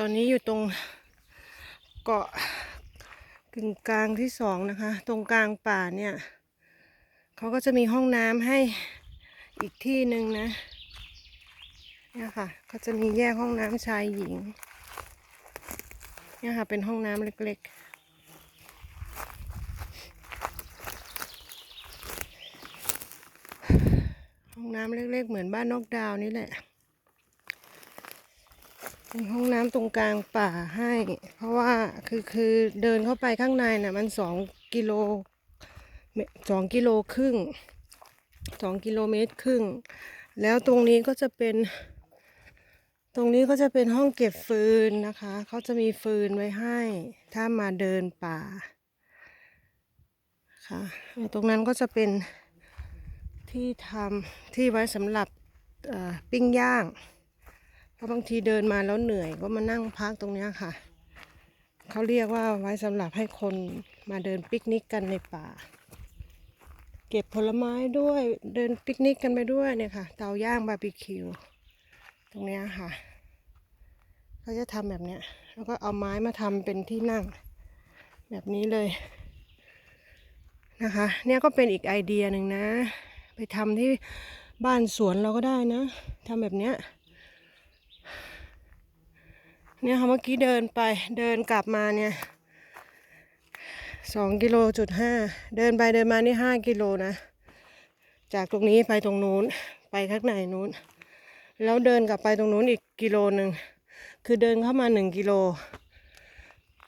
ตอนนี้อยู่ตรงเกาะกึ่งกลางที่สองนะคะ ตรงกลางป่าเนี่ย เขาก็จะมีห้องน้ำให้อีกที่หนึ่งนะเนี่ยค่ะเขาจะมีแยกห้องน้ำชายหญิง เนี่ยค่ะ เป็นห้องน้ำเล็กๆห้องน้ำเล็กๆ เหมือนบ้านนอกดาวน์นี่แหละ มีห้องน้ำตรงกลางป่าให้ เพราะว่าคือคือเดินเข้าไปข้างในน่ะมันสองกิโลสองกิโลครึ่งสองกิโลเมตรครึ่ง แล้วตรงนี้ก็จะเป็น ตรงนี้ก็จะเป็นห้องเก็บฟืนนะคะ เขาจะมีฟืนไว้ให้ ถ้ามาเดินป่าค่ะตรงนั้นก็จะเป็นที่ทำที่ไว้สำหรับปิ้งย่าง ราะบางทีเดินมาแล้วเหนื่อยก็มานั่งพักตรงนี้ค่ะ เขาเรียกว่าไว้สำหรับให้คนมาเดินปิกนิกกันในป่า เก็บผลไม้ด้วยเดินปิกนิกกันไปด้วยเนี่ยค่ะ เตาย่างบาร์บีคิวตรงนี้ค่ะเขาจะทำแบบเนี้ยแล้วก็เอาไม้มาทำเป็นที่นั่ง แบบนี้เลยนะคะ เนี่ยก็เป็นอีกไอเดียหนึ่งนะ ไปทำที่บ้านสวนเราก็ได้นะทำแบบเนี้ย เนี่ยค่ะเมื่อกี้เดินไปเดินกลับมาเนี่ยสองกิโลจุดห้าเดินไปเดินมานี่ห้ากิโลนะ จากตรงนี้ไปตรงนู้นไปข้างในนู้น แล้วเดินกลับไปตรงนู้นอีกกิโลหนึ่งคือเดินเข้ามาหนึ่งกิโล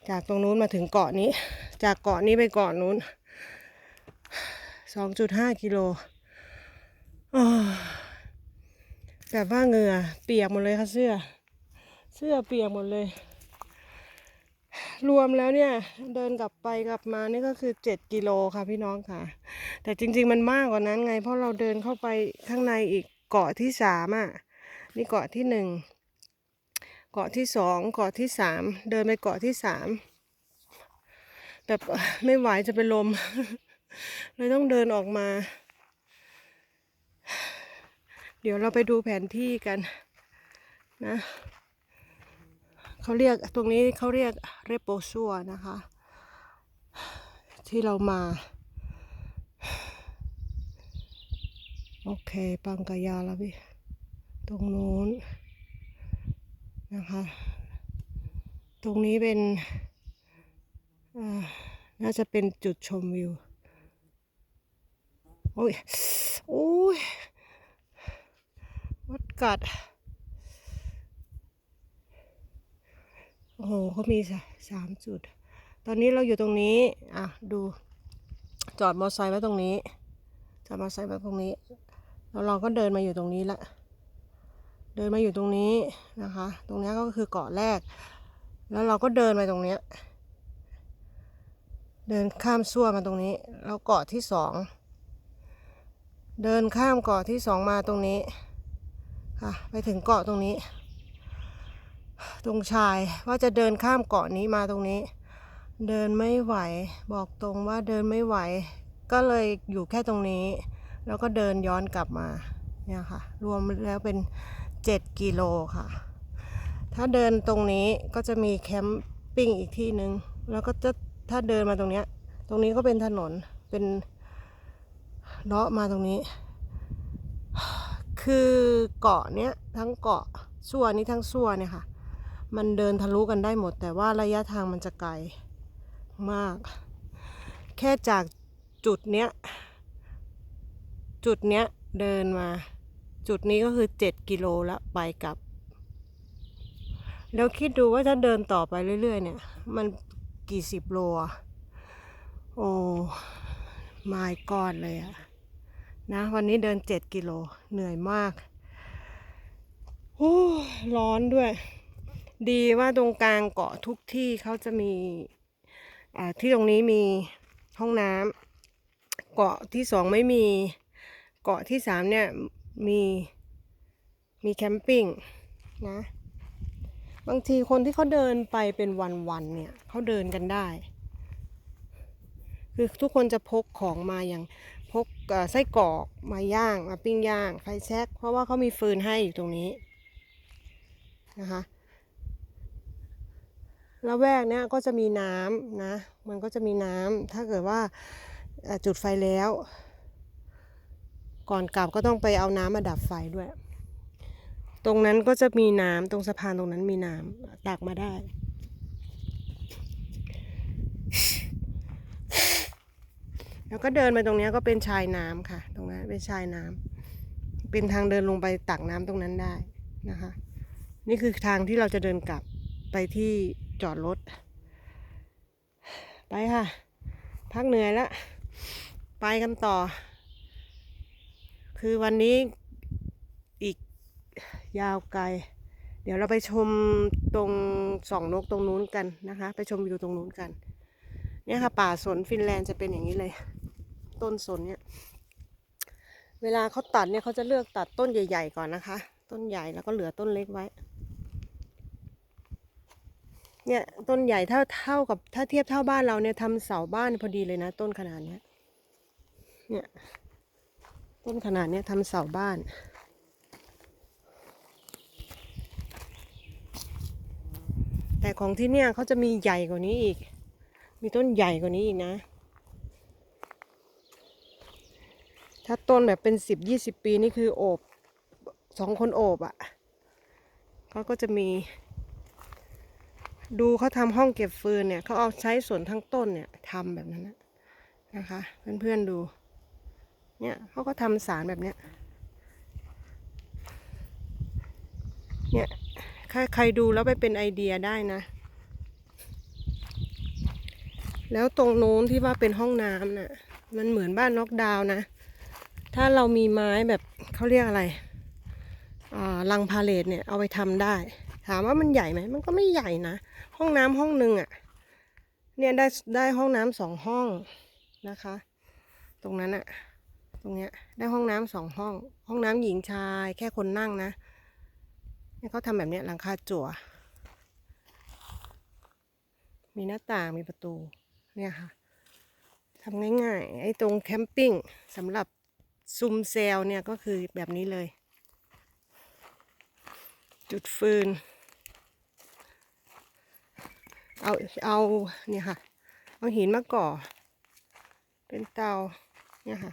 จากตรงนู้นมาถึงเกาะนี้ จากเกาะนี้ไปเกาะนู้นสองจุดห้ากิโลแบบว่าเหงื่อเปียกหมดเลยค่ะเสื้อ เสื้อเปียกหมดเลย รวมแล้วเนี่ย เดินกลับไปกลับมานี่ก็คือเจ็ดกิโลค่ะพี่น้องค่ะ แต่จริง ๆ มันมากกว่านั้นไง เพราะเราเดินเข้าไปข้างในอีกเกาะที่สามอะนี่เกาะที่หนึ่งเกาะที่สองเกาะที่สามเดินไปเกาะที่สามแบบไม่ไหวจะเป็นลมเลยต้องเดินออกมา เดี๋ยวเราไปดูแผนที่กันนะ เขาเรียกตรงนี้เขาเรียกเรโปซัวนะคะ ที่เรามา โอเค ปังกายาแล้วพี่ ตรงนู้นนะคะ ตรงนี้เป็นน่าจะเป็นจุดชมวิว โอ้ย โอ้ยวัดกัด โอ้โหเขามีสสามจุด ตอนนี้เราอยู่ตรงนี้ อะ ดูจอดมอเตอร์ไซค์ไว้ตรงนี้จอดมอเตอร์ไซค์ไว้ตรงนี้ แล้วเราก็เดินมาอยู่ตรงนี้ละ เดินมาอยู่ตรงนี้นะคะ ตรงนี้ก็คือเกาะแรก แล้วเราก็เดินไปตรงเนี้ย เดินข้ามซั่วมาตรงนี้ แล้วเกาะที่สอง เดินข้ามเกาะที่สองมาตรงนี้ ค่ะ ไปถึงเกาะตรงนี้ ตรงชายว่าจะเดินข้ามเกาะนี้มาตรงนี้ เดินไม่ไหว บอกตรงว่าเดินไม่ไหว ก็เลยอยู่แค่ตรงนี้ แล้วก็เดินย้อนกลับมาเนี่ยค่ะ รวมแล้วเป็น 7 กิโลค่ะ ถ้าเดินตรงนี้ก็จะมีแคมปิ้งอีกที่หนึ่งแล้วก็จะถ้าเดินมาตรงเนี้ย ตรงนี้ก็เป็นถนนเป็นเลาะมาตรงนี้ คือเกาะเนี้ยทั้งเกาะส่วนนี้ทั้งส่วนเนี่ยค่ะ มันเดินทะลุกันได้หมด แต่ว่าระยะทางมันจะไกลมาก แค่จากจุดเนี้ย จุดเนี้ยเดินมา จุดนี้ก็คือเจ็ดกิโลแล้วไปกลับ แล้วคิดดูว่าถ้าเดินต่อไปเรื่อย ๆ เนี่ย มันกี่สิบโลอะโอ้ไม่กอดเลยอะนะวันนี้เดินเจ็ดกิโลเหนื่อยมากโอ้ร้อนด้วย ดีว่าตรงกลางเกาะทุกที่เขาจะมีที่ตรงนี้มีห้องน้ำเกาะที่สองไม่มีเกาะที่สามเนี่ยมีมีแคมปิ้งนะบางทีคนที่เขาเดินไปเป็นวันๆเนี่ยเขาเดินกันได้ คือทุกคนจะพกของมาอย่างพกเอ่อไส้กรอกมาย่างมาปิ้งย่างไฟแช็กเพราะว่าเขามีฟืนให้อยู่ตรงนี้นะคะ และแวกเนี้ยก็จะมีน้ำนะ มันก็จะมีน้ำถ้าเกิดว่าจุดไฟแล้ว ก่อนกลับก็ต้องไปเอาน้ำมาดับไฟด้วย ตรงนั้นก็จะมีน้ำตรงสะพานตรงนั้นมีน้ำตักมาได้แล้วก็เดินไปตรงนี้ก็เป็นชายน้ำค่ะ ตรงนั้นเป็นชายน้ำเป็นทางเดินลงไปตักน้ำตรงนั้นได้นะคะ นี่คือทางที่เราจะเดินกลับไปที่ จอดรถ ไปค่ะ พักเหนื่อยแล้วไปกันต่อ คือวันนี้อีกยาวไกล เดี๋ยวเราไปชมตรงสองนกตรงนู้นกันนะคะ ไปชมวิวตรงนู้นกัน เนี่ยค่ะ ป่าสนฟินแลนด์จะเป็นอย่างนี้เลย ต้นสนเนี่ย เวลาเขาตัดเนี่ยเขาจะเลือกตัดต้นใหญ่ ๆ ก่อนนะคะ ต้นใหญ่แล้วก็เหลือต้นเล็กไว้ เนี่ยต้นใหญ่เท่าเท่ากับถ้าเทียบเท่าบ้านเราเนี่ยทำเสาบ้านพอดีเลยนะ ต้นขนาดเนี้ยเนี่ยต้นขนาดเนี้ยทำเสาบ้านแต่ของที่เนี่ยเขาจะมีใหญ่กว่านี้อีก มีต้นใหญ่กว่านี้อีกนะ ถ้าต้นแบบเป็นสิบยี่สิบปีนี่คือโอบสองคนโอบอะ่ะเขาก็จะมี ดูเขาทำห้องเก็บฟืนเนี่ยเขาเอาใช้ส่วนทั้งต้นเนี่ยทำแบบนั้นนะนะคะ เพื่อนๆดู เนี่ยเขาก็ทำสารแบบเนี้ยเนี่ยใครใครดูแล้วไปเป็นไอเดียได้นะ แล้วตรงนู้นที่ว่าเป็นห้องน้ำน่ะ มันเหมือนบ้านน็อกดาวน์นะ ถ้าเรามีไม้แบบเขาเรียกอะไรอ่าลังพาเลทเนี่ยเอาไปทำได้ ถามว่ามันใหญ่ไหมมันก็ไม่ใหญ่นะ ห้องน้ำห้องหนึ่งอะ่ะ เนี่ยได้ได้ห้องน้ำสองห้องนะคะ ตรงนั้นอะตรงเนี้ยได้ห้องน้ำสองห้อง ห้องน้ำหญิงชายแค่คนนั่งนะเนี่ยเขาทำแบบเนี้ยหลังคาจั่ว มีหน้าต่างมีประตู เนี่ยค่ะทำง่ายๆ ไอ้ตรงแคมปิ้งสำหรับซุมเซลเนี่ยก็คือแบบนี้เลย จุดฟืน เอาเอาเนี่ยค่ะ เอาหินมาก่อ เป็นเตาเนี่ยค่ะ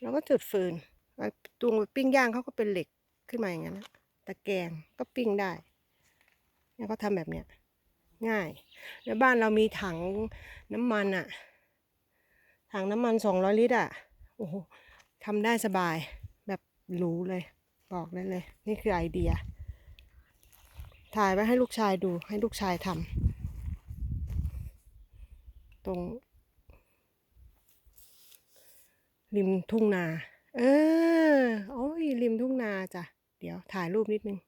แล้วก็จุดฟืนไอ้ตรงปิ้งย่างเขาก็เป็นเหล็กขึ้นมาอย่างนั้นนะตะแกรงก็ปิ้งได้เนี่ยเขาทำแบบเนี้ยง่าย แล้วบ้านเรามีถังน้ำมันอะถังน้ำมันสองร้อยลิตรอะโอ้โหทำได้สบายแบบหรูเลย บอกได้เลย นี่คือไอเดีย ถ่ายไว้ให้ลูกชายดูให้ลูกชายทำ ตรง ริมทุ่งนา เออ โอ้ย ริมทุ่งนาจ้ะ เดี๋ยวถ่ายรูปนิดนึง